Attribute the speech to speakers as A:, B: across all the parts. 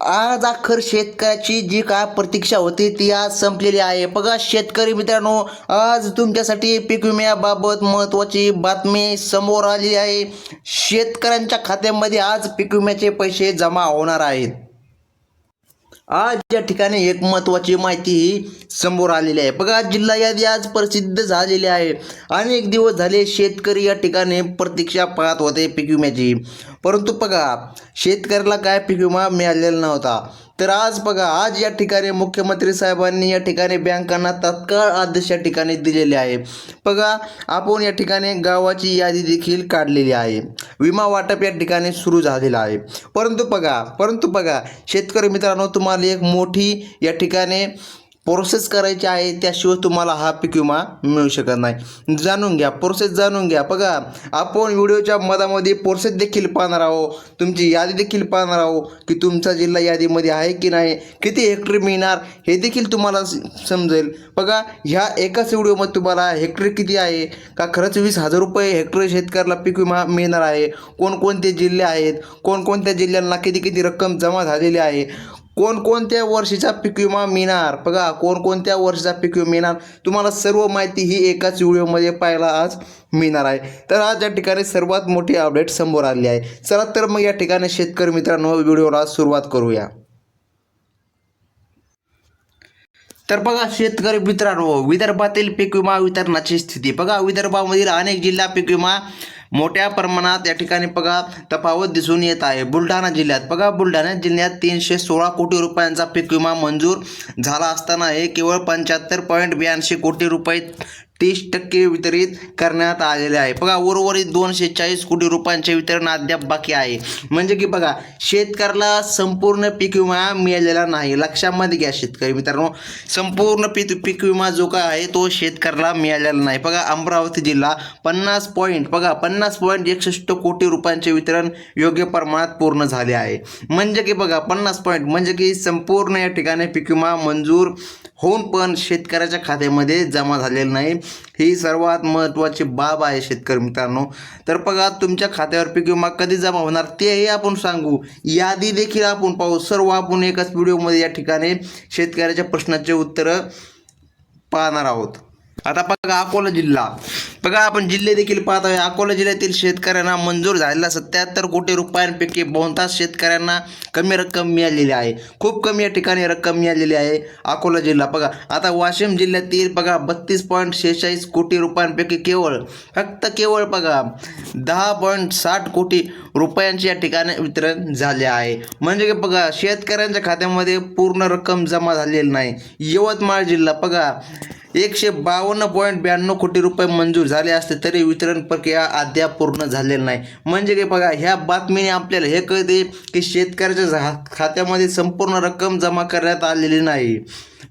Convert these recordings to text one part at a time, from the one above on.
A: आज अखर शेतकऱ्याची जी काय प्रतीक्षा होती ती आज संपलेली आहे. बघा शेतकरी मित्रांनो आज तुमच्यासाठी पीक विम्याबाबत महत्त्वाची बातमी समोर आली आहे. शेतकऱ्यांच्या खात्यामध्ये आज पीक विम्याचे पैसे जमा होणार आहेत. आज या ठिकाणी एक महत्त्वाची माहिती ही समोर आलेली आहे. बघा जिल्हा यादी आज प्रसिद्ध झालेली आहे. अनेक दिवस झाले शेतकरी या ठिकाणी प्रतीक्षा पाहत होते पीक विम्याची. परंतु बघा शेतकऱ्याला काय पीक विमा मिळालेला नव्हता. तर आज बघा आज या ठिकाणी मुख्यमंत्री साहेबांनी या ठिकाणी बँकांना तत्काळ आदेश या ठिकाणी दिलेले आहे. बघा आपण या ठिकाणी गावाची यादी देखील काढलेली आहे. विमा वाटप या ठिकाणी सुरू झालेलं आहे. परंतु बघा परंतु बघा शेतकरी मित्रांनो तुम्हाला एक मोठी या ठिकाणी प्रोसेस करायची आहे त्याशिवाय तुम्हाला हा पीक विमा मिळू शकत नाही. जाणून घ्या प्रोसेस जाणून घ्या. बघा आपण व्हिडिओच्या मधामध्ये प्रोसेस देखील पाहणार आहोत. तुमची यादी देखील पाहणार आहोत की तुमचा जिल्हा यादीमध्ये आहे की नाही किती हेक्टरी मिळणार हे देखील तुम्हाला स- समजेल. बघा ह्या एकाच व्हिडिओमध्ये तुम्हाला हेक्टरी किती आहे का खरंच वीस हजार रुपये हेक्टरी शेतकऱ्याला पीक विमा मिळणार आहे? कोणकोणते जिल्हे आहेत? कोणकोणत्या जिल्ह्यांना किती किती रक्कम जमा झालेली आहे? कोणकोणत्या वर्षीचा पीक विमा मिळणार? बघा कोणकोणत्या वर्षीचा पीक विमा मिळणार? तुम्हाला सर्व माहिती ही एकाच व्हिडिओमध्ये पाहायला आज मिळणार आहे. तर आज या ठिकाणी सर्वात मोठी अपडेट समोर आली आहे. चला तर मग या ठिकाणी शेतकरी मित्रांनो व्हिडिओला सुरुवात करूया. तर बघा शेतकरी मित्रांनो विदर्भातील पीक विमा वितरणाची स्थिती. बघा विदर्भामधील अनेक जिल्हा पीक विमा मोठ्या प्रमाणात या ठिकाणी बघा तफावत दिसून येत आहे. बुलढाणा जिल्ह्यात बघा बुलढाणा जिल्ह्यात तीनशे सोळा कोटी रुपयांचा पीक विमा मंजूर झाला असताना हे केवळ पंच्याहत्तर पॉईंट ब्याऐंशी कोटी रुपये तीस टक्के वितरित करण्यात आलेले आहे. बघा उर्वरित दोनशे चाळीस कोटी रुपयांचे वितरण अद्याप बाकी आहे. म्हणजे की बघा शेतकऱ्याला संपूर्ण पीक विमा मिळालेला नाही. लक्षामध्ये घ्या शेतकरी मित्रांनो. संपूर्ण पीक पीक विमा जो काय आहे तो शेतकऱ्याला मिळालेला नाही. बघा अमरावती जिल्हा पन्नास पॉईंट बघा पन्नास पॉईंट एकसष्ट कोटी रुपयांचे वितरण योग्य प्रमाणात पूर्ण झाले आहे. म्हणजे की बघा पन्नास पॉईंट म्हणजे की संपूर्ण या ठिकाणी पीक विमा मंजूर होऊन पण शेतकऱ्याच्या खात्यामध्ये जमा झालेलं नाही. ही सर्वात महत्त्वाची बाब आहे शेतकरी मित्रांनो. तर बघा तुमच्या खात्यावर पीक विमा कधी जमा होणार तेही आपण सांगू. यादी देखील आपण पाहू. सर्व आपण एकाच व्हिडिओमध्ये या ठिकाणी शेतकऱ्याच्या प्रश्नाचे उत्तरं पाहणार आहोत. आता बघा अकोला जिल्हा. बघा आपण जिल्हे देखील पाहत आहे अकोला जिल्ह्यातील शेतकऱ्यांना मंजूर झालेला सत्याहत्तर कोटी रुपयांपैकी बहुतांश शेतकऱ्यांना कमी रक्कम मिळालेली आहे. खूप कमी या ठिकाणी रक्कम मिळालेली आहे अकोला जिल्हा. बघा आता वाशिम जिल्ह्यातील बघा बत्तीस पॉईंट शेहेचाळीस कोटी रुपयांपैकी केवळ फक्त केवळ बघा दहा पॉईंट साठ कोटी रुपयांचे या ठिकाणी वितरण झाले आहे. म्हणजे की बघा शेतकऱ्यांच्या खात्यामध्ये पूर्ण रक्कम जमा झालेली नाही. यवतमाळ जिल्हा. बघा एकशे बावन्न पॉईंट ब्याण्णव कोटी रुपये मंजूर झाले असते तरी वितरण प्रक्रिया अद्याप पूर्ण झालेली नाही. म्हणजे की बघा ह्या बातमीने आपल्याला हे कळते की शेतकऱ्याच्या झा- खात्यामध्ये संपूर्ण रक्कम जमा करण्यात आलेली नाही.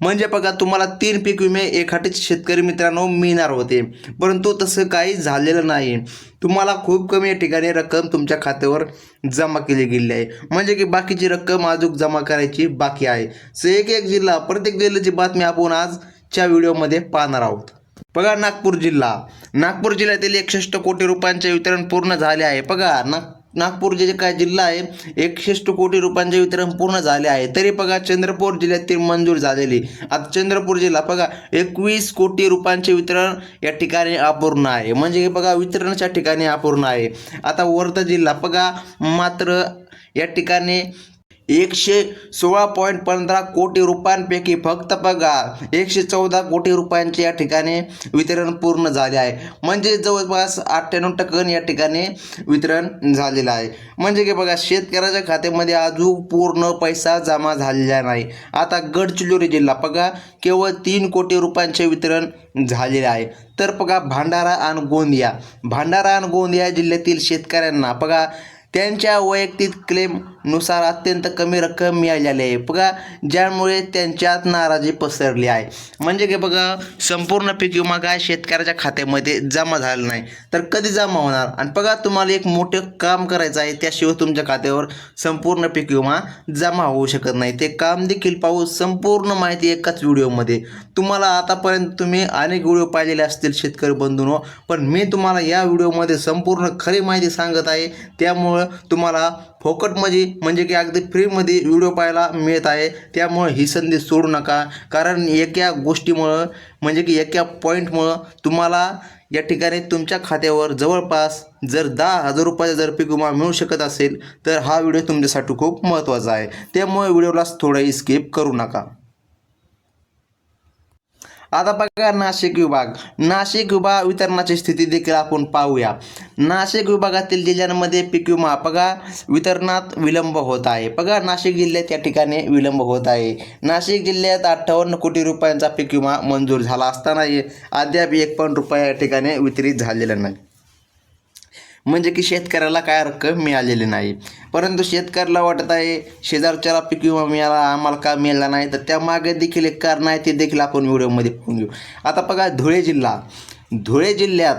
A: म्हणजे बघा तुम्हाला तीन पीक विमे एखादे शेतकरी मित्रांनो मिळणार होते. परंतु तसं काही झालेलं नाही. तुम्हाला खूप कमी या ठिकाणी रक्कम तुमच्या खात्यावर जमा केली गेली आहे. म्हणजे की बाकीची रक्कम अजून जमा करायची बाकी आहे. सो एक एक जिल्हा प्रत्येक जिल्ह्याची बातमी आपण आजच्या व्हिडिओमध्ये पाहणार आहोत. बघा नागपूर जिल्हा. नागपूर जिल्ह्यातील एकसष्ट कोटी रुपयांचे वितरण पूर्ण झाले आहे. बघा नाग नागपूर जे काय जिल्हा आहे एकसष्ट कोटी रुपयांचे वितरण पूर्ण झाले आहे. तरी बघा चंद्रपूर जिल्ह्यातील मंजूर झालेली. आता चंद्रपूर जिल्हा बघा एकवीस कोटी रुपयांचे वितरण या ठिकाणी अपूर्ण आहे. म्हणजे हे बघा वितरणाच्या ठिकाणी अपूर्ण आहे. आता वर्धा जिल्हा बघा मात्र या ठिकाणी एकशे सोळा पॉईंट पंधरा कोटी रुपयांपैकी फक्त बघा एकशे चौदा कोटी रुपयांचे या ठिकाणी वितरण पूर्ण झाले आहे. म्हणजे जवळपास अठ्ठ्याण्णव टक्कन या ठिकाणी वितरण झालेलं आहे. म्हणजे की बघा शेतकऱ्याच्या खात्यामध्ये अजून पूर्ण पैसा जमा झालेला नाही. आता गडचिरोली जिल्हा बघा केवळ तीन कोटी रुपयांचे वितरण झालेले आहे. तर बघा भांडारा आणि गोंदिया. भांडारा आणि गोंदिया जिल्ह्यातील शेतकऱ्यांना बघा त्यांच्या वैयक्तिक क्लेम नुसार अत्यंत कमी रक्कम मिळालेली आहे. बघा ज्यामुळे त्यांच्यात नाराजी पसरली आहे. म्हणजे की बघा संपूर्ण पीक विमा काय शेतकऱ्याच्या खात्यामध्ये जमा झाला नाही. तर कधी जमा होणार? आणि बघा तुम्हाला एक मोठं काम करायचं आहे त्याशिवाय तुमच्या खात्यावर संपूर्ण पीक विमा जमा होऊ शकत नाही. ते काम देखील पाहू संपूर्ण माहिती एकाच व्हिडिओमध्ये. तुम्हाला आतापर्यंत तुम्ही अनेक व्हिडिओ पाहिलेले असतील शेतकरी बंधूंनो. पण मी तुम्हाला या व्हिडिओमध्ये संपूर्ण खरी माहिती सांगत आहे. त्यामुळं तुम्हाला फोकटमध्ये म्हणजे की अगदी फ्रीमध्ये व्हिडिओ पाहायला मिळत आहे. त्यामुळे ही संधी सोडू नका. कारण एका गोष्टीमुळं म्हणजे की एका पॉईंटमुळं तुम्हाला या ठिकाणी तुमच्या खात्यावर जवळपास जर दहा हजार रुपयाचा जर पीक विमा मिळू शकत असेल तर हा व्हिडिओ तुमच्यासाठी खूप महत्त्वाचा आहे. त्यामुळे व्हिडिओला थोडाही स्किप करू नका. आता बघा नाशिक विभाग. नाशिक विभाग वितरणाची स्थिती देखील आपण पाहूया. नाशिक विभागातील जिल्ह्यांमध्ये पीक विमा बघा वितरणात विलंब होत आहे. बघा नाशिक जिल्ह्यात या ठिकाणी विलंब होत आहे. नाशिक जिल्ह्यात अठ्ठावन्न कोटी रुपयांचा पीक विमा मंजूर झाला असतानाही अद्याप एक पण रुपया या ठिकाणी वितरित झालेला नाही. म्हणजे की शेतकऱ्याला काय रक्कम मिळालेली नाही. परंतु शेतकऱ्याला वाटत आहे शेजारच्याला पीक विमा मिळाला आम्हाला का मिळाला नाही? तर त्यामागे देखील एक कारण आहे ते देखील आपण व्हिडिओमध्ये पाहून घेऊ. आता बघा धुळे जिल्हा. धुळे जिल्ह्यात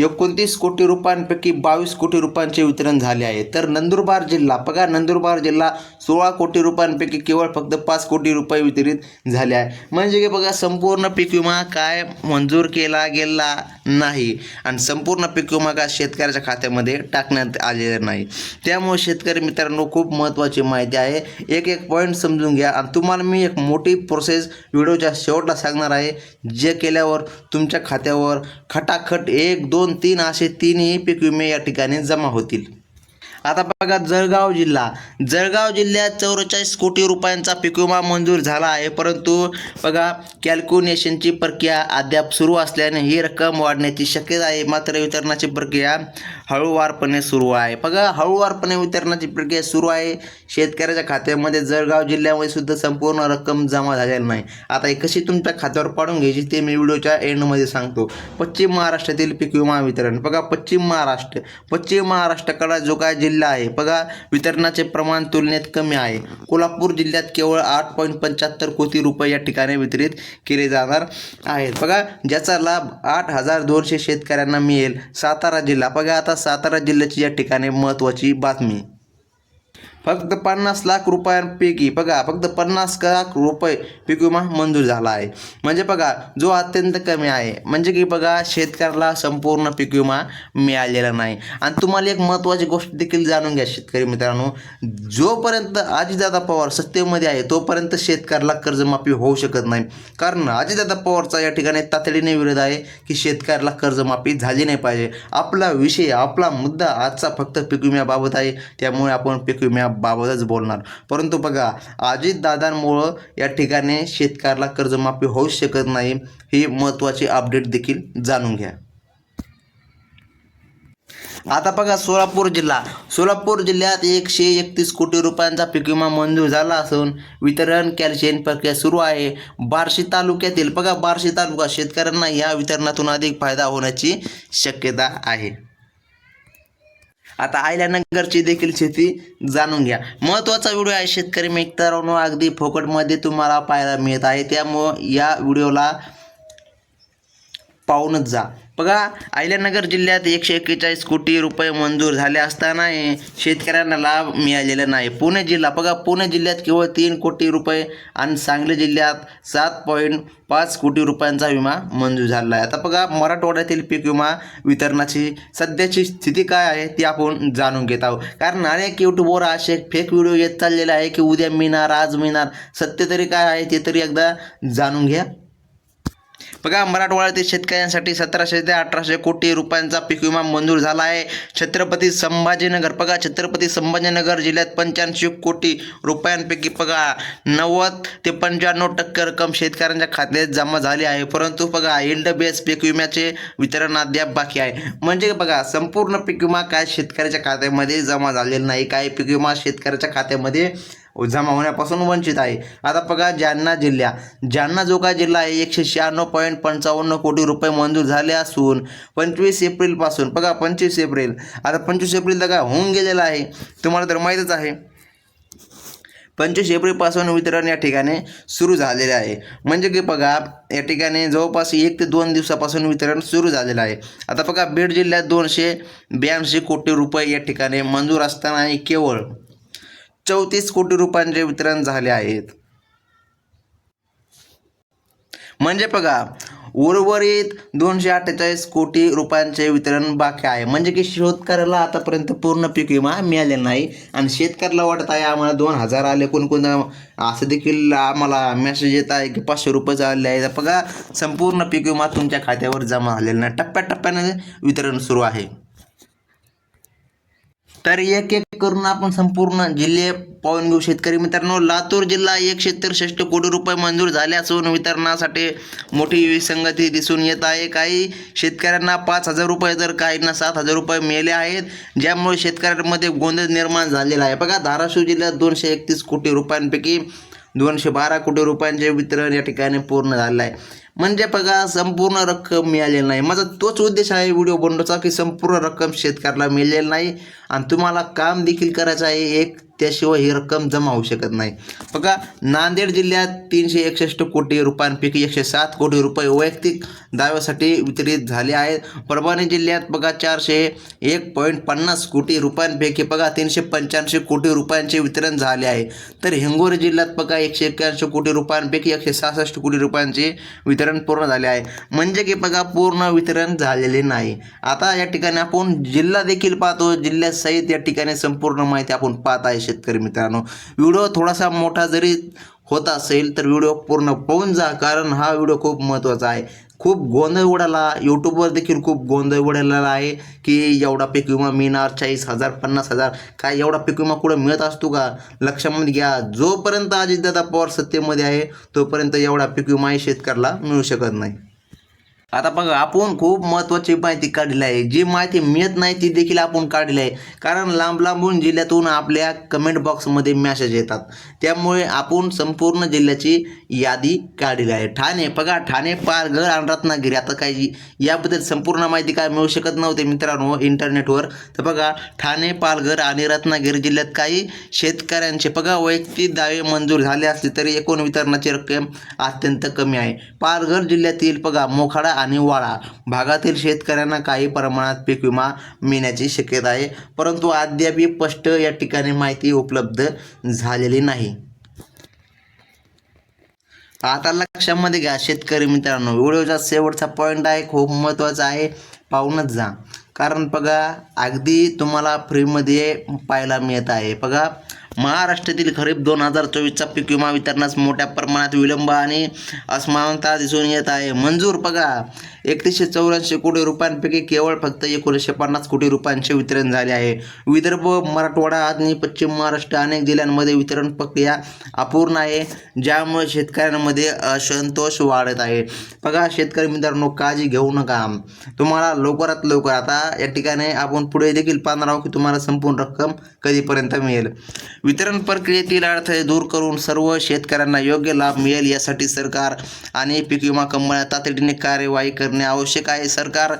A: एकोणतीस कोटी रुपयांपैकी बावीस कोटी रुपयांचे वितरण झाले आहे. तर नंदुरबार जिल्हा बघा नंदुरबार जिल्हा सोळा कोटी रुपयांपैकी केवळ फक्त पाच कोटी रुपये वितरित झाले आहे. म्हणजे की बघा संपूर्ण पीक विमा काय मंजूर केला गेला नाही आणि संपूर्ण पीक विमा का शेतकऱ्याच्या खात्यामध्ये टाकण्यात आलेला नाही. त्यामुळे शेतकरी मित्रांनो खूप महत्त्वाची माहिती आहे. एक एक पॉईंट समजून घ्या आणि तुम्हाला मी एक मोठी प्रोसेस व्हिडिओच्या शेवटला सांगणार आहे. जे केल्यावर तुमच्या खात्यावर खटाखट एक दोन तीन असे तीनही पीक विमे या ठिकाणी जमा होतील. आता बघा जळगाव जिल्हा. जळगाव जिल्ह्यात चौवेचाळीस कोटी रुपयांचा पीक विमा मंजूर झाला आहे. परंतु बघा कॅल्क्युलेशनची प्रक्रिया अद्याप सुरू असल्याने ही रक्कम वाढण्याची शक्यता आहे. मात्र वितरणाची प्रक्रिया हळूवारपणे सुरू आहे. बघा हळूवारपणे वितरणाची प्रक्रिया सुरू आहे. शेतकऱ्याच्या खात्यामध्ये जळगाव जिल्ह्यामध्ये सुद्धा संपूर्ण रक्कम जमा झालेली नाही. आता ही कशी तुमच्या खात्यावर पाडून घ्यायची ते मी व्हिडिओच्या एंडमध्ये सांगतो. पश्चिम महाराष्ट्रातील पीक विमा वितरण. बघा पश्चिम महाराष्ट्र. पश्चिम महाराष्ट्राकडे जो काय जिल्हा आहे बघा वितरणाचे प्रमाण तुलनेत कमी आहे. कोल्हापूर जिल्ह्यात केवळ आठ पॉईंट पंच्याहत्तर कोटी रुपये या ठिकाणी वितरित केले जाणार आहेत. बघा ज्याचा लाभ आठ हजार दोनशे शेतकऱ्यांना मिळेल. सातारा जिल्हा. बघा आता सातारा जिल्ह्याची या ठिकाणी महत्त्वाची बातमी. फक्त पन्नास लाख रुपयांपैकी बघा फक्त पन्नास लाख रुपये पीक विमा मंजूर झाला आहे. म्हणजे बघा जो अत्यंत कमी आहे म्हणजे की बघा शेतकऱ्याला संपूर्ण पीक विमा मिळालेला नाही. आणि तुम्हाला एक महत्त्वाची गोष्ट देखील जाणून घ्या शेतकरी मित्रांनो. जोपर्यंत अजितदादा पवार सत्तेमध्ये आहे तोपर्यंत शेतकऱ्याला कर्जमाफी होऊ शकत नाही. कारण अजितदादा पवारचा या ठिकाणी तातडीने विरोध आहे की शेतकऱ्याला कर्जमाफी झाली नाही पाहिजे. आपला विषय आपला मुद्दा आजचा फक्त पीक विम्याबाबत आहे. त्यामुळे आपण पीक याबाबतच बोलणार. परंतु बघा अजितदादांमुळं या ठिकाणी शेतकऱ्याला कर्जमाफी होऊ शकत नाही ही महत्त्वाची अपडेट देखील जाणून घ्या. आता बघा सोलापूर जिल्हा. सोलापूर जिल्ह्यात एकशे एकतीस कोटी रुपयांचा पीक विमा मंजूर झाला असून वितरण कॅल्शियन प्रक्रिया सुरू आहे. बार्शी तालुक्यातील बघा बार्शी तालुका शेतकऱ्यांना या वितरणातून अधिक फायदा होण्याची शक्यता आहे. आता आयल्यानगरची देखील शेती जाणून घ्या. महत्त्वाचा व्हिडिओ आहे शेतकरी मित्रांनो. अगदी फोकटमध्ये तुम्हाला पाहायला मिळत आहे. त्यामुळं या व्हिडिओला पाहूनच जा. बघा अहिल्यानगर जिल्ह्यात एकशे एक्केचाळीस कोटी रुपये मंजूर झाले असतानाही शेतकऱ्यांना लाभ मिळालेला नाही. पुणे जिल्हा बघा पुणे जिल्ह्यात केवळ तीन कोटी रुपये आणि सांगली जिल्ह्यात सात पॉईंट पाच कोटी रुपयांचा विमा मंजूर झाला आहे. आता बघा मराठवाड्यातील पीक विमा वितरणाची सध्याची स्थिती काय आहे ती आपण जाणून घेत आहोत. कारण अनेक यूट्यूबवर असे फेक व्हिडिओ येत चाललेले आहे की उद्या मिळणार आज मिळणार सत्य तरी काय आहे ते तरी एकदा जाणून घ्या. बघा मराठवाड्यातील शेतकऱ्यांसाठी सतराशे ते अठराशे कोटी रुपयांचा पीक विमा मंजूर झाला आहे. छत्रपती संभाजीनगर बघा छत्रपती संभाजीनगर जिल्ह्यात पंच्याऐंशी कोटी रुपयांपैकी बघा नव्वद ते पंच्याण्णव टक्के रक्कम शेतकऱ्यांच्या खात्यात जमा झाली आहे. परंतु बघा इंड बेस पीक विम्याचे वितरण अद्याप बाकी आहे. म्हणजे बघा संपूर्ण पीक विमा काय शेतकऱ्याच्या खात्यामध्ये जमा झालेला नाही काही पीक विमा शेतकऱ्याच्या खात्यामध्ये जमा होण्यापासून वंचित आहे. आता बघा जालना जिल्हा जालना जो काय जिल्हा आहे एकशे शहाण्णव पॉईंट पंचावन्न कोटी रुपये मंजूर झाले असून पंचवीस एप्रिलपासून बघा पंचवीस एप्रिल. आता पंचवीस एप्रिल तर काय होऊन गेलेला आहे. तुम्हाला तर माहीतच आहे. पंचवीस एप्रिलपासून वितरण या ठिकाणी सुरू झालेले आहे. म्हणजे की बघा या ठिकाणी जवळपास एक ते दोन दिवसापासून वितरण सुरू झालेलं आहे. आता बघा बीड जिल्ह्यात दोनशे ब्याऐंशी कोटी रुपये या ठिकाणी मंजूर असतानाही केवळ चौतीस कोटी रुपयांचे वितरण झाले आहेत. म्हणजे बघा उर्वरित दोनशे अठ्ठेचाळीस कोटी रुपयांचे वितरण बाकी आहे. म्हणजे की शेतकऱ्याला आतापर्यंत पूर्ण पीक विमा मिळालेला नाही आणि शेतकऱ्याला वाटत आहे आम्हाला दोन हजार आले. कोणकोण असं देखील आम्हाला मेसेज येत आहे की पाचशे रुपये आले आहे तर बघा संपूर्ण पीक विमा तुमच्या खात्यावर जमा झालेला नाही टप्प्याटप्प्याने वितरण सुरू आहे. तर एक एक करून आपण संपूर्ण जिल्हे पाहून घेऊ. शेतकरी मित्रांनो लातूर जिल्हा एकशे त्रेसष्ट कोटी रुपये मंजूर झाले असून वितरणासाठी मोठी विसंगती दिसून येत आहे. काही शेतकऱ्यांना पाच हजार रुपये तर काहींना सात हजार रुपये मिळाले आहेत ज्यामुळे शेतकऱ्यांमध्ये गोंधळ निर्माण झालेला आहे. बघा धाराशिव जिल्ह्यात दोनशे एकतीस कोटी रुपयांपैकी दोनशे बारा कोटी रुपयांचे वितरण या ठिकाणी पूर्ण झालेलं आहे. म्हणजे बघा संपूर्ण रक्कम मिळालेली नाही. माझा तोच उद्देश आहे व्हिडिओ बनवचा की संपूर्ण रक्कम शेतकऱ्याला मिळालेली नाही. आणि तुम्हाला काम देखील करायचं आहे. एक त्याशिवाय ही रक्कम जमा होऊ शकत नाही. बघा नांदेड जिल्ह्यात तीनशे एकसष्ट कोटी रुपयांपैकी एकशे सात कोटी रुपये वैयक्तिक दाव्यासाठी वितरित झाले आहेत. परभणी जिल्ह्यात बघा चारशे एक पॉईंट पन्नास कोटी रुपयांपैकी बघा तीनशे पंच्याऐंशी कोटी रुपयांचे वितरण झाले आहे. तर हिंगोली जिल्ह्यात बघा एकशे एक्क्याऐंशी कोटी रुपयांपैकी एकशे सहासष्ट कोटी रुपयांचे वितरण पूर्ण झाले आहे. म्हणजे की बघा पूर्ण वितरण झालेले नाही. आता या ठिकाणी आपण जिल्हा देखील पाहतो. जिल्ह्यात सहित या ठिकाणी संपूर्ण माहिती आपण पाहत आहे. शेतकरी मित्रांनो व्हिडिओ थोडासा मोठा जरी होत असेल तर व्हिडिओ पूर्ण पाहून जा कारण हा व्हिडिओ खूप महत्त्वाचा आहे. खूप गोंधळ उडाला यूट्यूबवर देखील खूप गोंधळ उडालेला आहे की एवढा पीक विमा मिळणार चाळीस हजार पन्नास हजार काय एवढा पीक विमा कुठं मिळत असतो का? लक्षामध्ये घ्या. जोपर्यंत अजितदादा पवार सत्तेमध्ये आहे तोपर्यंत एवढा पीक विमा शेतकऱ्याला मिळू शकत नाही. आता बघा आपण खूप महत्त्वाची माहिती काढली आहे. जी माहिती मिळत नाही ती देखील आपण काढली आहे. कारण लांब लांबून जिल्ह्यातून आपल्या कमेंट बॉक्समध्ये मॅसेज येतात. त्यामुळे आपण संपूर्ण जिल्ह्याची यादी काढली आहे. ठाणे बघा ठाणे पालघर आणि रत्नागिरी. आता काही याबद्दल संपूर्ण माहिती काय मिळू शकत नव्हते मित्रांनो इंटरनेटवर. तर बघा ठाणे पालघर आणि रत्नागिरी जिल्ह्यात काही शेतकऱ्यांचे बघा वैयक्तिक दावे मंजूर झाले असले तरी एकूण वितरणाची रक्कम अत्यंत कमी आहे. पालघर जिल्ह्यातील बघा मोखाडा आणि वाळा भागातील शेतकऱ्यांना काही प्रमाणात पीक विमा मिळण्याची शक्यता आहे. परंतु अद्याप स्पष्ट या ठिकाणी माहिती उपलब्ध झालेली नाही. आता लक्षामध्ये घ्या शेतकरी मित्रांनो व्हिडिओचा शेवटचा पॉईंट आहे खूप महत्त्वाचा आहे पाहूनच जा. कारण बघा अगदी तुम्हाला फ्रीमध्ये पाहायला मिळत आहे. बघा महाराष्ट्रातील खरीप दोन हजार चोवीसचा पीक विमा वितरणास मोठ्या प्रमाणात विलंब आणि असमानता दिसून येत आहे. मंजूर बघा. एकतीसशे चौऱ्याऐंशी कोटी रुपयांपैकी केवळ फक्त एकोणीसशे पन्नास कोटी रुपयांचे वितरण झाले आहे. विदर्भ मराठवाडा आणि पश्चिम महाराष्ट्र अनेक जिल्ह्यांमध्ये वितरण प्रक्रिया अपूर्ण आहे ज्यामुळे शेतकऱ्यांमध्ये असंतोष वाढत आहे. बघा शेतकरी मित्रांनो काळजी घेऊ नका. तुम्हाला लवकरात लवकर आता या ठिकाणी आपण पुढे देखील पाहणार आहोत की तुम्हाला संपूर्ण रक्कम कधीपर्यंत मिळेल. वितरण प्रक्रियेतील अडथळे दूर करून सर्व शेतकऱ्यांना योग्य लाभ मिळेल यासाठी सरकार आणि पीक विमा कंपन्या तातडीने कार्यवाही करणे आवश्यक आहे. सरकार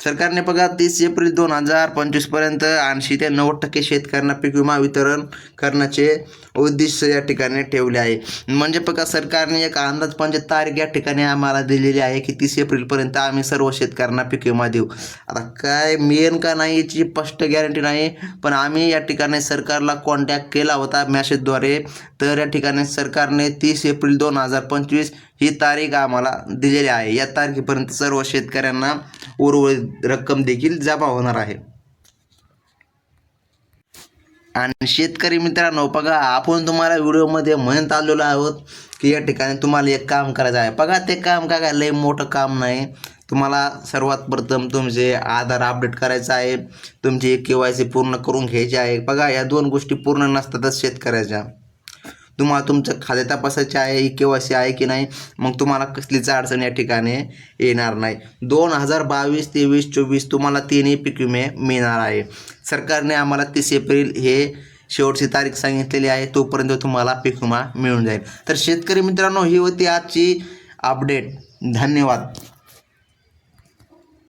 A: सरकारने बघा तीस एप्रिल दोन हजार पंचवीसपर्यंत ऐंशी ते नव्वद टक्के शेतकऱ्यांना पीक विमा वितरण करण्याचे उद्दिष्ट या ठिकाणी ठेवले आहे. म्हणजे बघा सरकारने एक अंदाजपंच म्हणजे तारीख या ठिकाणी आम्हाला दिलेली आहे की तीस एप्रिलपर्यंत आम्ही सर्व शेतकऱ्यांना पीक विमा देऊ. आता काय मिळेल का नाही याची स्पष्ट गॅरंटी नाही पण आम्ही या ठिकाणी सरकारला कॉन्टॅक्ट केला होता मॅसेजद्वारे तर या ठिकाणी सरकारने तीस एप्रिल दोन हजार पंचवीस ही तारीख आम्हाला दिलेली आहे. या तारखेपर्यंत सर्व शेतकऱ्यांना उर्वरित रक्कम देखील जमा होणार आहे. आणि शेतकरी मित्रांनो बघा आपण तुम्हाला व्हिडिओमध्ये म्हणत आलेलो आहोत की या ठिकाणी तुम्हाला एक काम करायचं आहे. बघा ते काम काय काय? लय मोठं काम नाही. तुम्हाला सर्वात प्रथम तुमचे आधार अपडेट करायचं आहे. तुमची के वाय सी पूर्ण करून घ्यायची आहे. बघा या दोन गोष्टी पूर्ण नसतातच शेतकऱ्याच्या. तुम्हाला तुमचं खाते तपासायचे आहे ही के वाय सी आहे की नाही मग तुम्हाला कसलीच अडचण या ठिकाणी येणार नाही. दोन हजार बावीस तेवीस चोवीस तुम्हाला तिन्ही पीक विमे मिळणार आहे. सरकारने आम्हाला तीस एप्रिल हे शेवटची तारीख सांगितलेली आहे तोपर्यंत तुम्हाला पीक विमा मिळून जाईल. तर शेतकरी मित्रांनो ही होती आजची अपडेट धन्यवाद.